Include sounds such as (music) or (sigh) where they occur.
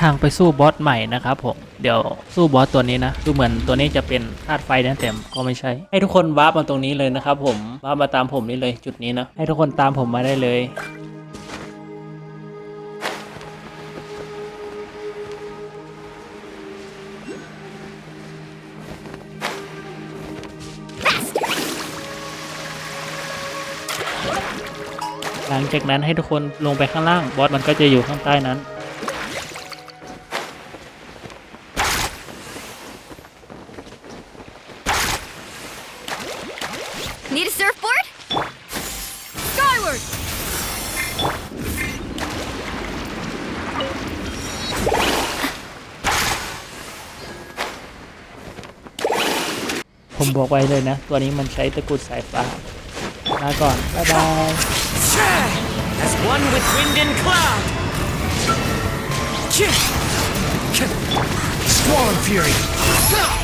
ทางไปสู้บอสใหม่นะครับผม เดี๋ยวสู้บอสตัวนี้นะดูเหมือนตัวนี้จะเป็นธาตุไฟนะแต่ก็ไม่ใช่ ให้ทุกคนวาร์ปมาตรงนี้เลยนะครับผมวาร์ปมาตามผมนี่เลยจุดนี้นะ ให้ทุกคนตามผมมาได้เลยหลังจากนั้นให้ทุกคนลงไปข้างล่างบอสมันก็จะอยู่ข้างใต้นั้น Need a surfboard? Skyward! (laughs) ผมบอกไว้เลยนะ ตัวนี้มันใช้ตะกรุดสายฟ้าลาก่อน บ๊ายบาย As one with wind and cloud. Squall and Fury.